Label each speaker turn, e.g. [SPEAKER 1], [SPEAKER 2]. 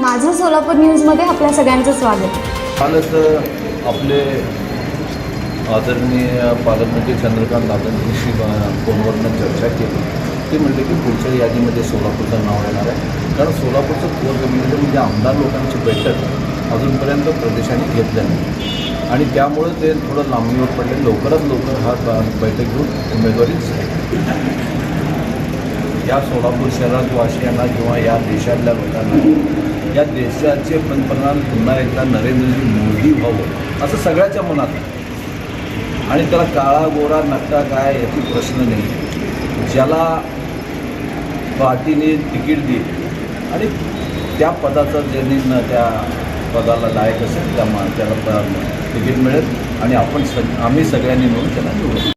[SPEAKER 1] माझं सोलापूर न्यूजमध्ये आपल्या सगळ्यांचं स्वागत.
[SPEAKER 2] कालच आपले आदरणीय पालकमंत्री चंद्रकांत दादांशी फोनवरनं चर्चा केली. ते म्हणले की पुढच्या यादीमध्ये सोलापूरचं नाव येणार आहे. कारण सोलापूरचं कोर कमिटीचं म्हणजे आमदार लोकांची बैठक अजूनपर्यंत प्रदेशाने घेतल्या नाही. आणि त्यामुळं ते थोडं लांबणीवर पडले. लवकरात लवकर हा बैठक घेऊन उमेदवारीच या सोलापूर शहरात वासियांना किंवा या देशातल्या लोकांना या देशाचे पंतप्रधान पुन्हा एकदा नरेंद्रजी मोदी व्हावं असं सगळ्याच्या मनात आहे. आणि त्याला काळा गोरा नक्का काय याची प्रश्न नाही. ज्याला पार्टीने तिकीट दिली आणि त्या पदाचा ज्यांनी त्या पदाला लायक असेल त्या मा त्याला तिकीट मिळेल आणि आपण सग आम्ही सगळ्यांनी मिळून त्याला निवडू.